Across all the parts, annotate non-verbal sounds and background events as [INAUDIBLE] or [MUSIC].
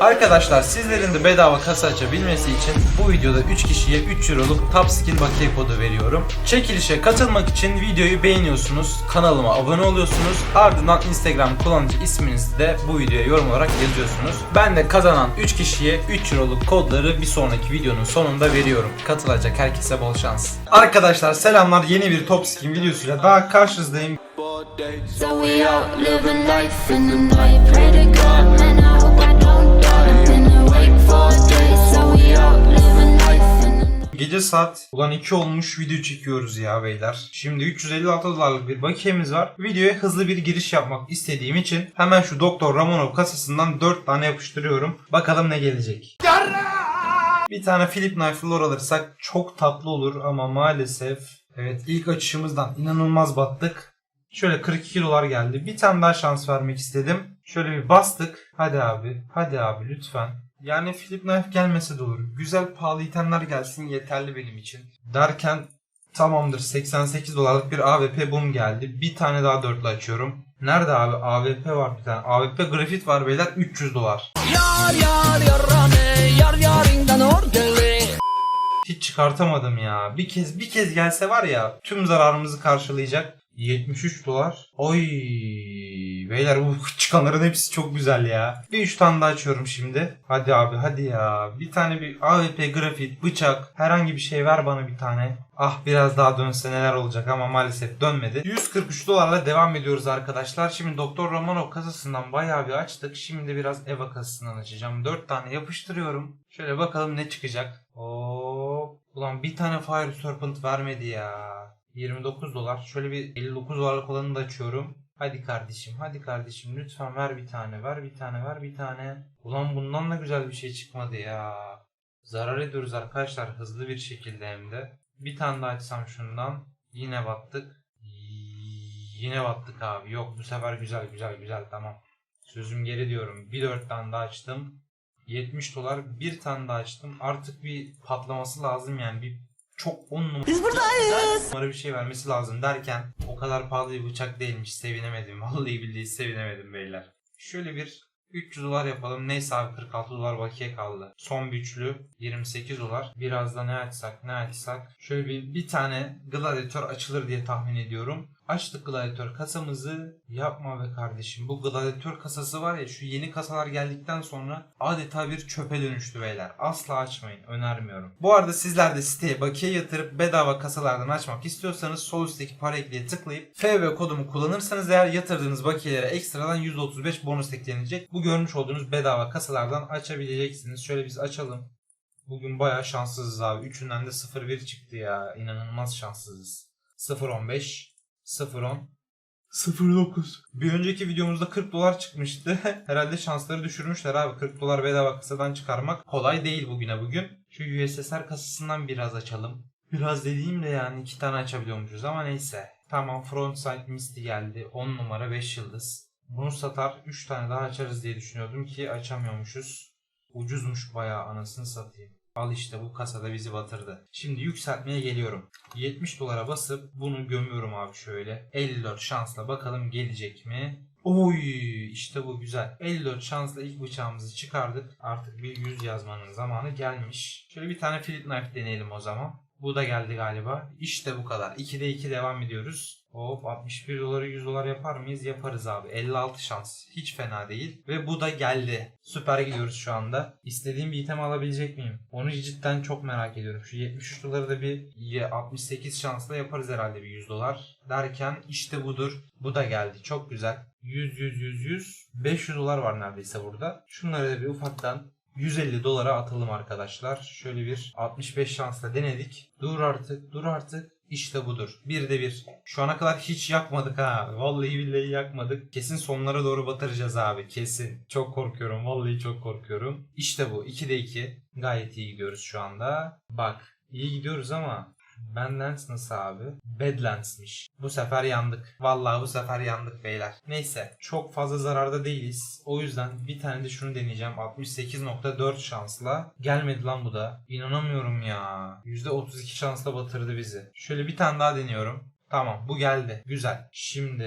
Arkadaşlar sizlerin de bedava kasa açabilmesi için bu videoda 3 kişiye 3 euroluk Top Skin bakiye kodu veriyorum. Çekilişe katılmak için videoyu beğeniyorsunuz, kanalıma abone oluyorsunuz, ardından Instagram kullanıcı isminizi de bu videoya yorum olarak yazıyorsunuz. Ben de kazanan 3 kişiye 3 euroluk kodları bir sonraki videonun sonunda veriyorum. Katılacak herkese bol şans. Arkadaşlar selamlar yeni bir Top Skin videosuyla daha karşınızdayım. So we out living life in the night. Gece saat ulan 2 olmuş video çekiyoruz ya beyler. Şimdi 356 dolarlık bir bakiyemiz var. Videoya hızlı bir giriş yapmak istediğim için hemen şu Doktor Ramonov kasasından 4 tane yapıştırıyorum. Bakalım ne gelecek. Bir tane Philip Knife lore alırsak çok tatlı olur ama maalesef evet ilk açışımızdan inanılmaz battık. Şöyle 42 dolar geldi. Bir tane daha şans vermek istedim. Şöyle bir bastık. Hadi abi. Hadi abi lütfen. Yani Philip Knife gelmese de olur. Güzel pahalı itemler gelsin yeterli benim için. Derken tamamdır 88 dolarlık bir AWP boom geldi. Bir tane daha dörtlü açıyorum. Nerede abi? AWP var bir tane. AWP grafit var beyler 300 dolar. Yar yar yarane yar yarindan ordeli Hiç çıkartamadım ya. Bir kez bir kez gelse var ya tüm zararımızı karşılayacak. 73 dolar. Oy beyler bu [LAUGHS] çıkanların hepsi çok güzel ya. Bir 3 tane daha açıyorum şimdi. Hadi abi hadi ya. Bir tane bir AWP grafit, bıçak herhangi bir şey ver bana bir tane. Ah biraz daha dönse neler olacak ama maalesef dönmedi. 143 dolarla devam ediyoruz arkadaşlar. Şimdi Doktor Romanov kasasından bayağı bir açtık. Şimdi biraz Eva kasasından açacağım. 4 tane yapıştırıyorum. Şöyle bakalım ne çıkacak. Oo, ulan bir tane Fire Serpent vermedi ya. 29 dolar. Şöyle bir 59 dolarlık olanı da açıyorum. Hadi kardeşim, hadi kardeşim lütfen ver bir tane, ver bir tane, ver bir tane. Ulan bundan da güzel bir şey çıkmadı ya. Zarar ediyoruz arkadaşlar hızlı bir şekilde hem de. Bir tane daha açsam şundan. Yine battık. Yine battık abi. Yok bu sefer güzel güzel güzel tamam. Sözüm geri diyorum. Bir dört tane daha açtım. 70 dolar bir tane daha açtım. Artık bir patlaması lazım yani. Bir çok on numara. Biz buradayız. Numara bir şey vermesi lazım derken o kadar pahalı bir bıçak değilmiş. Sevinemedim. [LAUGHS] Vallahi billahi sevinemedim beyler. Şöyle bir 300 dolar yapalım. Neyse abi 46 dolar bakiye kaldı. Son bir üçlü 28 dolar. Biraz da ne açsak ne açsak. Şöyle bir, bir tane gladyatör açılır diye tahmin ediyorum. Açtık gladyatör kasamızı. Yapma be kardeşim. Bu gladyatör kasası var ya şu yeni kasalar geldikten sonra adeta bir çöpe dönüştü beyler. Asla açmayın. Önermiyorum. Bu arada sizler de siteye bakiye yatırıp bedava kasalardan açmak istiyorsanız sol üstteki para ekleye tıklayıp FV kodumu kullanırsanız eğer yatırdığınız bakiyelere ekstradan %35 bonus eklenecek. Bu görmüş olduğunuz bedava kasalardan açabileceksiniz. Şöyle biz açalım. Bugün bayağı şanssızız abi. Üçünden de 0-1 çıktı ya. İnanılmaz şanssızız. 0-15, 0-10, 09. Bir önceki videomuzda 40 dolar çıkmıştı. [LAUGHS] Herhalde şansları düşürmüşler abi. 40 dolar bedava kasadan çıkarmak kolay değil bugüne bugün. Şu USSR kasasından biraz açalım. Biraz dediğimde yani iki tane açabiliyormuşuz ama neyse. Tamam frontside misty geldi. 10 numara 5 yıldız. Bunu satar 3 tane daha açarız diye düşünüyordum ki açamıyormuşuz. Ucuzmuş bayağı anasını satayım. Al işte bu kasada bizi batırdı. Şimdi yükseltmeye geliyorum. 70 dolara basıp bunu gömüyorum abi şöyle. 54 şansla bakalım gelecek mi? Oy işte bu güzel. 54 şansla ilk bıçağımızı çıkardık. Artık bir 100 yazmanın zamanı gelmiş. Şöyle bir tane flip knife deneyelim o zaman. Bu da geldi galiba. İşte bu kadar. 2'de 2 devam ediyoruz. Hop 61 doları 100 dolar yapar mıyız? Yaparız abi. 56 şans. Hiç fena değil. Ve bu da geldi. Süper gidiyoruz şu anda. İstediğim bir item alabilecek miyim? Onu cidden çok merak ediyorum. Şu 73 doları da bir 68 şansla yaparız herhalde bir 100 dolar. Derken işte budur. Bu da geldi. Çok güzel. 100 100 100 100 500 dolar var neredeyse burada. Şunları da bir ufaktan 150 dolara atalım arkadaşlar. Şöyle bir 65 şansla denedik. Dur artık, dur artık. İşte budur. Bir de bir. Şu ana kadar hiç yakmadık ha. Vallahi billahi yakmadık. Kesin sonlara doğru batıracağız abi. Kesin. Çok korkuyorum. Vallahi çok korkuyorum. İşte bu. 2'de 2. Gayet iyi gidiyoruz şu anda. Bak. iyi gidiyoruz ama Badlands nasıl abi? Badlands'miş. Bu sefer yandık. Vallahi bu sefer yandık beyler. Neyse. Çok fazla zararda değiliz. O yüzden bir tane de şunu deneyeceğim. 68.4 şansla. Gelmedi lan bu da. İnanamıyorum ya. %32 şansla batırdı bizi. Şöyle bir tane daha deniyorum. Tamam bu geldi. Güzel. Şimdi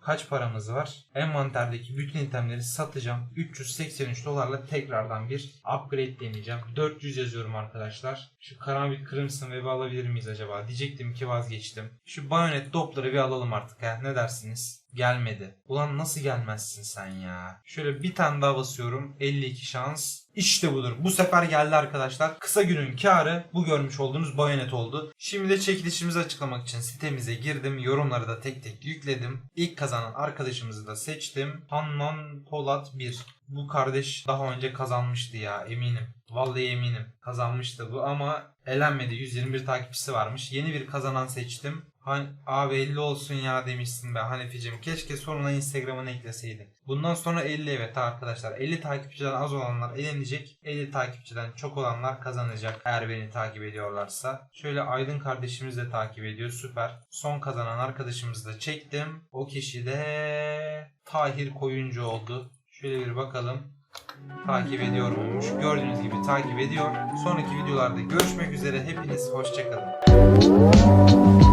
Kaç paramız var? Envanterdeki bütün itemleri satacağım. 383 dolarla tekrardan bir upgrade deneyeceğim. 400 yazıyorum arkadaşlar. Şu karanlık Crimson Web'i alabilir miyiz acaba? Diyecektim ki vazgeçtim. Şu Bayonet Doppler'ı bir alalım artık ha. Ne dersiniz? Gelmedi. Ulan nasıl gelmezsin sen ya? Şöyle bir tane daha basıyorum. 52 şans. İşte budur. Bu sefer geldi arkadaşlar. Kısa günün karı bu görmüş olduğunuz bayonet oldu. Şimdi de çekilişimizi açıklamak için sitemize girdim. Yorumları da tek tek yükledim. İlk kazanan arkadaşımızı da seçtim. Hanman Polat 1. Bu kardeş daha önce kazanmıştı ya eminim. Vallahi eminim. Kazanmıştı bu ama elenmedi. 121 takipçisi varmış. Yeni bir kazanan seçtim. Hani abi 50 olsun ya demişsin be Hanefi'cim. Keşke sonuna Instagram'ını ekleseydin. Bundan sonra 50 evet arkadaşlar. 50 takipçiden az olanlar elenecek. 50 takipçiden çok olanlar kazanacak. Eğer beni takip ediyorlarsa. Şöyle Aydın kardeşimiz de takip ediyor. Süper. Son kazanan arkadaşımızı da çektim. O kişi de Tahir Koyuncu oldu. Şöyle bir bakalım. Takip ediyor muymuş? Gördüğünüz gibi takip ediyor. Sonraki videolarda görüşmek üzere. Hepiniz hoşçakalın.